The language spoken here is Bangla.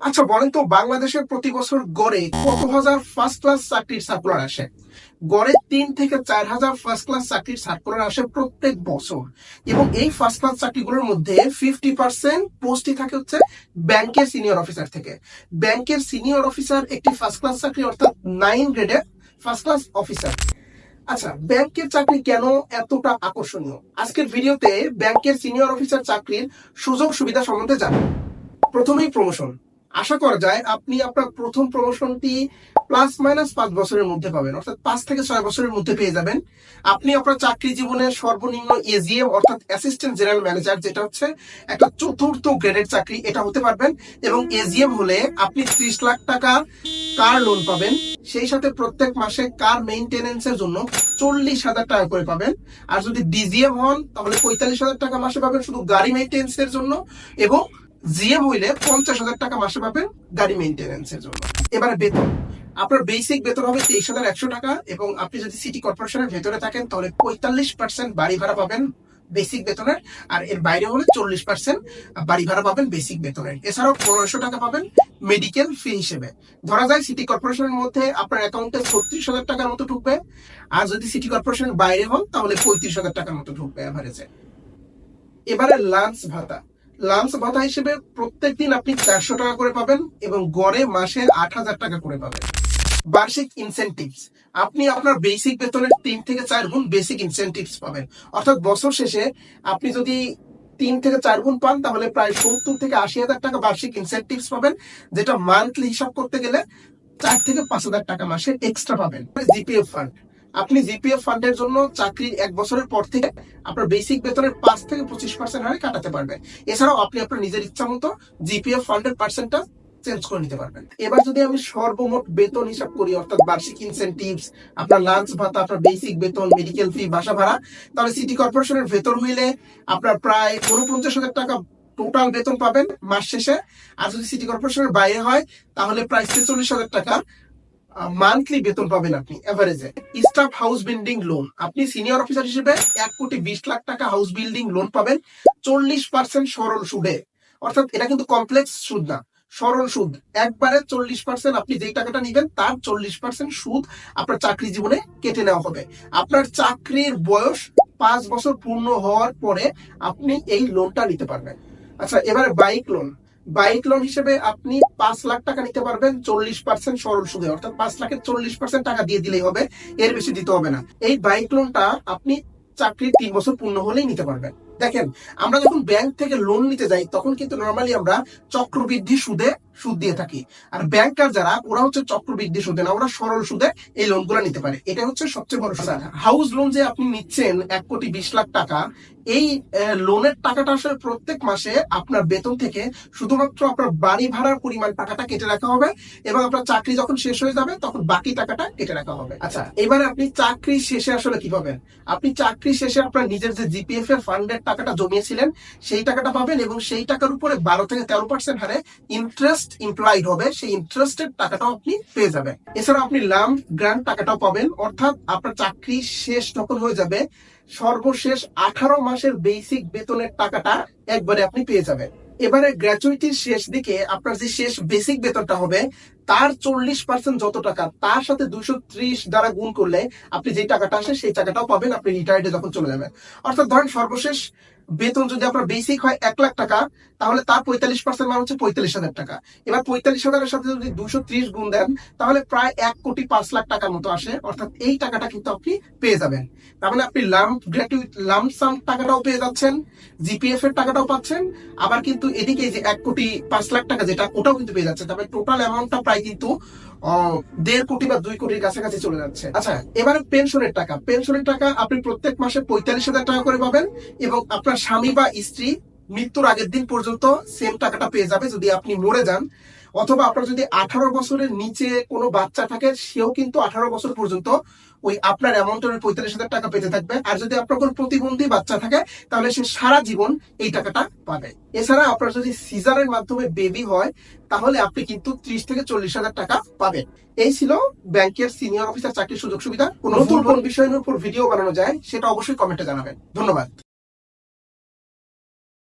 আচ্ছা বলেন তো বাংলাদেশের প্রতি বছর গড়ে কত হাজার ফার্স্ট ক্লাস চাকরির সার্কুলার আসে? গড়ে তিন থেকে চার হাজার ফার্স্ট ক্লাস চাকরির সার্কুলার আসে প্রত্যেক বছর। এবং এই ফার্স্ট ক্লাস চাকরিগুলোর মধ্যে ফিফটি পার্সেন্ট পোস্টই থাকে হচ্ছে ব্যাংকের সিনিয়র অফিসার থেকে। ব্যাংকের সিনিয়র অফিসার একটি ফার্স্ট ক্লাস চাকরি অর্থাৎ নাইন গ্রেডের ফার্স্ট ক্লাস অফিসার আচ্ছা ব্যাংকের চাকরি কেন এতটা আকর্ষণীয়? আজকের ভিডিওতে ব্যাংকের সিনিয়র অফিসার চাকরির সুযোগ সুবিধা সম্বন্ধে জানব। প্রথমেই প্রমোশন আশা করা যায় আপনি আপনার প্রথম প্রমোশনটি প্লাস মাইনাস পাঁচ বছরের মধ্যে পাবেন। অর্থাৎ পাঁচ থেকে ছয় বছরের মধ্যে পেয়ে যাবেন। আপনি আপনার চাকরি জীবনে সর্বনিম্ন এজিএম অর্থাৎ অ্যাসিস্ট্যান্ট জেনারেল ম্যানেজার যেটা হচ্ছে একটা চতুর্থ গ্রেডের চাকরি, এটা হতে পারবেন। এবং এজিএম হলে আপনি ত্রিশ লাখ টাকা কার লোন পাবেন। সেই সাথে প্রত্যেক মাসে কার মেইনটেনেন্সের জন্য চল্লিশ হাজার টাকা করে পাবেন। আর যদি ডিজিএম হন, তাহলে পঁয়তাল্লিশ হাজার টাকা মাসে পাবেন শুধু গাড়ি মেইনটেন্সের জন্য। এবং জিএম হইলে পঞ্চাশ হাজার টাকা মাসে পাবেন গাড়ি মেইনটেনেন্সের জন্য। এবারে বেতন। আপনার বেসিক বেতন হবে তেইশ হাজার একশো টাকা এবং আপনি যদি সিটি কর্পোরেশনের ভেতরে থাকেন, তাহলে পঁয়তাল্লিশ পার্সেন্ট বাড়ি ভাড়া পাবেন বেসিক বেতনের, আর এর বাইরে হলে চল্লিশ পার্সেন্ট বাড়ি ভাড়া পাবেন বেসিক বেতনের। এছাড়াও পনেরোশো টাকা পাবেন মেডিকেল ফি হিসেবে। ধরা যায় সিটি কর্পোরেশনের মধ্যে আপনার অ্যাকাউন্টে ছত্রিশ হাজার টাকার মতো ঢুকবে, আর যদি সিটি কর্পোরেশনের বাইরে হন, তাহলে পঁয়ত্রিশ হাজার টাকার মতো ঢুকবে অ্যাভারেজে এবারে লাঞ্চ ভাতা। লাঞ্চ ভাতা হিসেবে প্রত্যেক দিন আপনি চারশো টাকা করে পাবেন এবং গড়ে মাসে আট হাজার টাকা করে পাবেন। বার্ষিক ইনসেনটিভস আপনি আপনার বেসিক বেতনের তিন থেকে চার গুণ বেসিক ইনসেনটিভস পাবেন। অর্থাৎ বছর শেষে আপনি যদি তিন থেকে চার গুণ পান, তাহলে প্রায় সত্তর থেকে আশি হাজার টাকা বার্ষিক ইনসেনটিভস পাবেন, যেটা মান্থলি হিসাব করতে গেলে চার থেকে পাঁচ হাজার টাকা মাসে এক্সট্রা পাবেন। জিপিএফ ফান্ড আপনি জিপিএফ ফান্ডের জন্য চাকরির এক বছরের পর থেকে আপনার বেসিক বেতনের পাঁচ থেকে পঁচিশ পার্সেন্ট হারে কাটাতে পারবেন। এছাড়াও আপনি আপনার নিজের ইচ্ছা মতো জিপিএফ ফান্ডের পার্সেন্টটা চেঞ্জ করে নিতে পারবেন। এবার যদি আমি সর্বমোট বেতন হিসাব করি, অর্থাৎ বার্ষিক ইনসেন্টিভস আপনার লাঞ্চ ভাতা, আপনার বেসিক বেতন মেডিকেল ফি বাসা ভাড়া, তাহলে সিটি কর্পোরেশনের ভেতর হইলে আপনার প্রায় উনপঞ্চাশ হাজার টাকা টোটাল বেতন পাবেন মাস শেষে। আর যদি সিটি কর্পোরেশনের বাইরে হয়, তাহলে প্রায় ছেচল্লিশ হাজার টাকা মান্থলি বেতন পাবেন আপনি এভারেজে স্টাফ হাউস বিল্ডিং লোন আপনি সিনিয়র অফিসার হিসেবে এক কোটি বিশ লাখ টাকা হাউস বিল্ডিং লোন পাবেন, চল্লিশ পার্সেন্ট সরল সুদে। অর্থাৎ এটা কিন্তু কমপ্লেক্স সুদ না, সরল সুদ। একবারে চল্লিশ পার্সেন্ট আপনি যেই টাকাটা নিবেন, তার চল্লিশ পার্সেন্ট সুদ আপনার চাকরি জীবনে কেটে নেওয়া হবে। আপনার চাকরির বয়স পাঁচ বছর পূর্ণ হওয়ার পরে আপনি এই লোনটা নিতে পারবেন। আচ্ছা এবারে বাইক লোন বাইক লোন হিসেবে আপনি পাঁচ লাখ টাকা নিতে পারবেন, চল্লিশ পার্সেন্ট সরল সুদে। অর্থাৎ পাঁচ লাখের চল্লিশ পার্সেন্ট টাকা দিয়ে দিলেই হবে, এর বেশি দিতে হবে না। এই বাইক লোনটা আপনি চাকরির তিন বছর পূর্ণ হলেই নিতে পারবেন। দেখেন, আমরা যখন ব্যাংক থেকে লোন নিতে যাই, তখন কিন্তু নর্মালি আমরা চক্রবৃদ্ধি সুদে সুদ দিয়ে থাকি। আর ব্যাংকার যারা, ওরা হচ্ছে চক্রবৃদ্ধি সুদে না, ওরা সরল সুদে এই লোনগুলো নিতে পারে। এটা হচ্ছে সবচেয়ে বড় সুবিধা হাউস লোন যে আপনি নিচ্ছেন এক কোটি বিশ লাখ টাকা, এই লোনের টাকাটা আসলে প্রত্যেক মাসে আপনার বেতন থেকে শুধুমাত্র আপনার বাড়ি ভাড়ার পরিমাণ টাকাটা কেটে রাখা হবে এবং আপনার চাকরি যখন শেষ হয়ে যাবে, তখন বাকি টাকাটা কেটে রাখা হবে। আচ্ছা এবারে আপনি চাকরি শেষে আসলে কি পাবেন? আপনি চাকরি শেষে আপনার নিজের যে জিপিএফ এর ফান্ডের টাকাটা জমিয়েছিলেন, সেই টাকাটা পাবেন এবং সেই টাকার উপরে বারো থেকে তেরো পার্সেন্ট হারে ইন্টারেস্ট ইমপ্লয়েড হবে, সেই ইন্টারেস্টের টাকাটাও আপনি পেয়ে যাবেন। এছাড়া আপনি লাম গ্রান্ট টাকাটাও পাবেন, অর্থাৎ আপনার চাকরি শেষ যখন হয়ে যাবে, সর্বশেষ আঠারো মাসের বেসিক বেতনের টাকাটা একবারে আপনি পেয়ে যাবেন। এবারে গ্র্যাচুইটির শেষ দিকে আপনার যে শেষ বেসিক বেতনটা হবে তার চল্লিশ পার্সেন্ট যত টাকা, তার সাথে দুশো ত্রিশ দ্বারা গুণ করলে আপনি যে টাকাটা আসে, সেই টাকাটাও পাবেন আপনি রিটায়ার্ডে যখন চলে যাবেন। অর্থাৎ ধরেন সর্বশেষ বেতন যদি আপনার বেসিক হয় এক লাখ টাকা, তাহলে তার পঁয়তাল্লিশ পার্সেন্ট মান হচ্ছে পঁয়তাল্লিশ হাজার টাকা। এবার পঁয়তাল্লিশ হাজারের সাথে যদি দুশো ত্রিশ গুণ দেন, তাহলে প্রায় এক কোটি পাঁচ লাখ টাকার মতো আসে। অর্থাৎ এই টাকাটা কিন্তু আপনি পেয়ে যাবেন। তার মানে আপনি লাম্প গ্র্যাটুইট লাম্প সাম টাকাটাও পেয়ে যাচ্ছেন জিপিএফ এর টাকাটাও পাচ্ছেন, আবার কিন্তু এদিকে যে এক কোটি পাঁচ লাখ টাকা যেটা, ওটাও কিন্তু পেয়ে যাচ্ছে তবে টোটাল অ্যামাউন্টটা প্রায় কিন্তু আহ, দেড় কোটি বা দুই কোটির কাছাকাছি চলে যাচ্ছে। আচ্ছা এবারে পেনশনের টাকা। পেনশনের টাকা আপনি প্রত্যেক মাসে পঁয়তাল্লিশ হাজার টাকা করে পাবেন এবং আপনার স্বামী বা স্ত্রী মৃত্যুর আগের দিন পর্যন্ত সেম টাকাটা পেয়ে যাবে যদি আপনি মরে যান। অথবা আপনার যদি আঠারো বছরের নিচে কোনো বাচ্চা থাকে সেও কিন্তু আঠারো বছর পর্যন্ত ওই আপনার অ্যামাউন্টের পঁয়তাল্লিশ হাজার টাকা পেতে থাকবে। আর যদি আপনার কোনো প্রতিবন্ধী বাচ্চা থাকে তাহলে সে সারা জীবন এই টাকাটা পাবে। এছাড়া আপনার যদি সিজারের মাধ্যমে বেবি হয় তাহলে আপনি কিন্তু ত্রিশ থেকে চল্লিশ হাজার টাকা পাবেন। এই ছিল ব্যাংকের সিনিয়র অফিসার চাকরির সুযোগ সুবিধা। কোনো নতুন কোন বিষয়ের উপর ভিডিও বানানো যায় সেটা অবশ্যই কমেন্টে জানাবেন। ধন্যবাদ।